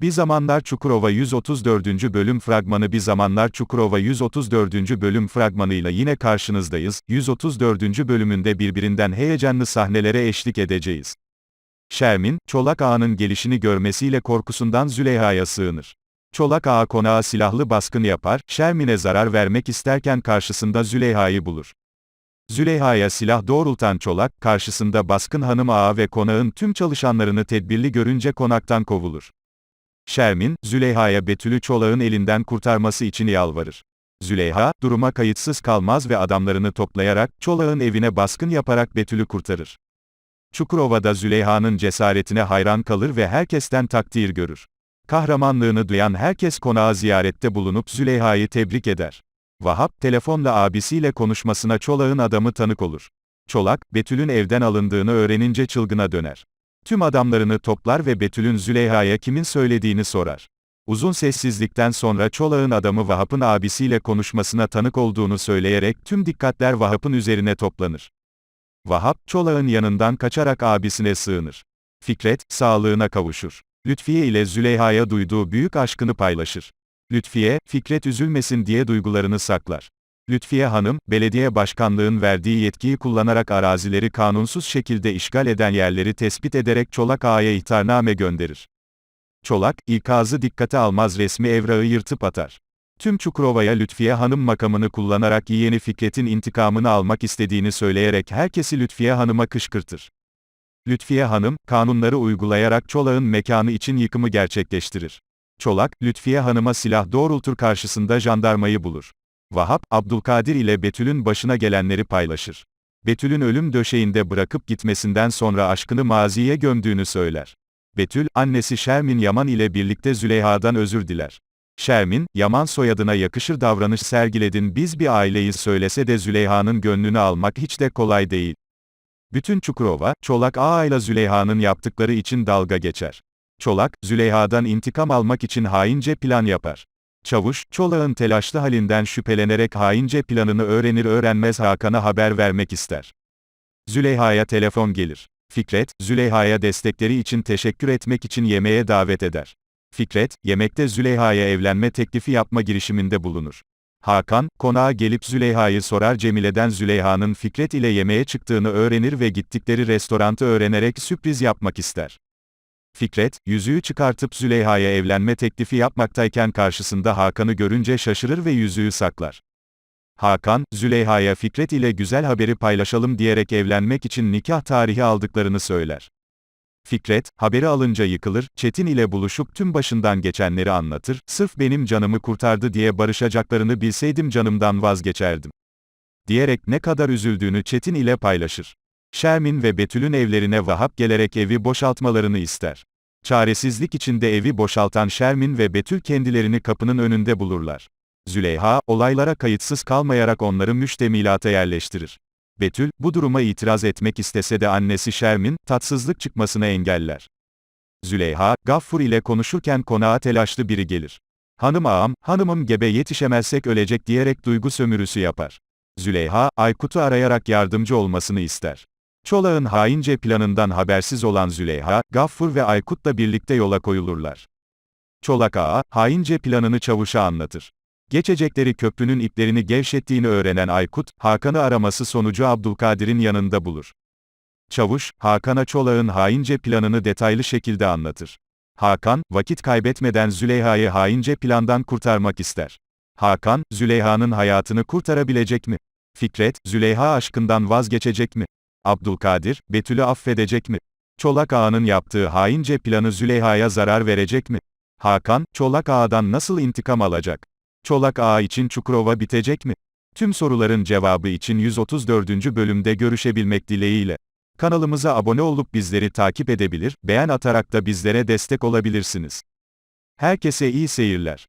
Bir Zamanlar Çukurova 134. bölüm fragmanı Bir Zamanlar Çukurova 134. bölüm fragmanıyla yine karşınızdayız. 134. bölümünde birbirinden heyecanlı sahnelere eşlik edeceğiz. Şermin, Çolak Ağa'nın gelişini görmesiyle korkusundan Züleyha'ya sığınır. Çolak Ağa konağa silahlı baskın yapar, Şermin'e zarar vermek isterken karşısında Züleyha'yı bulur. Züleyha'ya silah doğrultan Çolak, karşısında baskın hanım ağa ve konağın tüm çalışanlarını tedbirli görünce konaktan kovulur. Şermin, Züleyha'ya Betül'ü Çolak'ın elinden kurtarması için yalvarır. Züleyha, duruma kayıtsız kalmaz ve adamlarını toplayarak, Çolak'ın evine baskın yaparak Betül'ü kurtarır. Çukurova'da Züleyha'nın cesaretine hayran kalır ve herkesten takdir görür. Kahramanlığını duyan herkes konağa ziyarette bulunup Züleyha'yı tebrik eder. Vahap, telefonla abisiyle konuşmasına Çolak'ın adamı tanık olur. Çolak, Betül'ün evden alındığını öğrenince çılgına döner. Tüm adamlarını toplar ve Betül'ün Züleyha'ya kimin söylediğini sorar. Uzun sessizlikten sonra Çolak'ın adamı Vahap'ın abisiyle konuşmasına tanık olduğunu söyleyerek tüm dikkatler Vahap'ın üzerine toplanır. Vahap, Çolak'ın yanından kaçarak abisine sığınır. Fikret, sağlığına kavuşur. Lütfiye ile Züleyha'ya duyduğu büyük aşkını paylaşır. Lütfiye, Fikret üzülmesin diye duygularını saklar. Lütfiye Hanım, belediye başkanlığın verdiği yetkiyi kullanarak arazileri kanunsuz şekilde işgal eden yerleri tespit ederek Çolak Ağa'ya ihtarname gönderir. Çolak, ikazı dikkate almaz resmi evrağı yırtıp atar. Tüm Çukurova'ya Lütfiye Hanım makamını kullanarak yeğeni Fikret'in intikamını almak istediğini söyleyerek herkesi Lütfiye Hanım'a kışkırtır. Lütfiye Hanım, kanunları uygulayarak Çolak'ın mekanı için yıkımı gerçekleştirir. Çolak, Lütfiye Hanım'a silah doğrultur karşısında jandarmayı bulur. Vahap, Abdülkadir ile Betül'ün başına gelenleri paylaşır. Betül'ün ölüm döşeğinde bırakıp gitmesinden sonra aşkını maziye gömdüğünü söyler. Betül, annesi Şermin Yaman ile birlikte Züleyha'dan özür diler. Şermin, Yaman soyadına yakışır davranış sergiledin biz bir aileyiz söylese de Züleyha'nın gönlünü almak hiç de kolay değil. Bütün Çukurova, Çolak Ağa ile Züleyha'nın yaptıkları için dalga geçer. Çolak, Züleyha'dan intikam almak için haince plan yapar. Çavuş, Çolak'ın telaşlı halinden şüphelenerek haince planını öğrenir öğrenmez Hakan'a haber vermek ister. Züleyha'ya telefon gelir. Fikret, Züleyha'ya destekleri için teşekkür etmek için yemeğe davet eder. Fikret, yemekte Züleyha'ya evlenme teklifi yapma girişiminde bulunur. Hakan, konağa gelip Züleyha'yı sorar Cemile'den Züleyha'nın Fikret ile yemeğe çıktığını öğrenir ve gittikleri restorantı öğrenerek sürpriz yapmak ister. Fikret, yüzüğü çıkartıp Züleyha'ya evlenme teklifi yapmaktayken karşısında Hakan'ı görünce şaşırır ve yüzüğü saklar. Hakan, Züleyha'ya Fikret ile güzel haberi paylaşalım diyerek evlenmek için nikah tarihi aldıklarını söyler. Fikret, haberi alınca yıkılır, Çetin ile buluşup tüm başından geçenleri anlatır, sırf benim canımı kurtardı diye barışacaklarını bilseydim canımdan vazgeçerdim. Diyerek ne kadar üzüldüğünü Çetin ile paylaşır. Şermin ve Betül'ün evlerine Vahap gelerek evi boşaltmalarını ister. Çaresizlik içinde evi boşaltan Şermin ve Betül kendilerini kapının önünde bulurlar. Züleyha, olaylara kayıtsız kalmayarak onları müştemilata yerleştirir. Betül, bu duruma itiraz etmek istese de annesi Şermin, tatsızlık çıkmasını engeller. Züleyha, Gaffur ile konuşurken konağa telaşlı biri gelir. Hanım ağam, hanımım gebe yetişemezsek ölecek diyerek duygu sömürüsü yapar. Züleyha, Aykut'u arayarak yardımcı olmasını ister. Çolak'ın haince planından habersiz olan Züleyha, Gaffur ve Aykut'la birlikte yola koyulurlar. Çolak ağa, haince planını çavuşa anlatır. Geçecekleri köprünün iplerini gevşettiğini öğrenen Aykut, Hakan'ı araması sonucu Abdülkadir'in yanında bulur. Çavuş, Hakan'a Çolak'ın haince planını detaylı şekilde anlatır. Hakan, vakit kaybetmeden Züleyha'yı haince plandan kurtarmak ister. Hakan, Züleyha'nın hayatını kurtarabilecek mi? Fikret, Züleyha aşkından vazgeçecek mi? Abdülkadir, Betül'ü affedecek mi? Çolak Ağa'nın yaptığı haince planı Züleyha'ya zarar verecek mi? Hakan, Çolak Ağa'dan nasıl intikam alacak? Çolak Ağa için Çukurova bitecek mi? Tüm soruların cevabı için 134. bölümde görüşebilmek dileğiyle. Kanalımıza abone olup bizleri takip edebilir, beğen atarak da bizlere destek olabilirsiniz. Herkese iyi seyirler.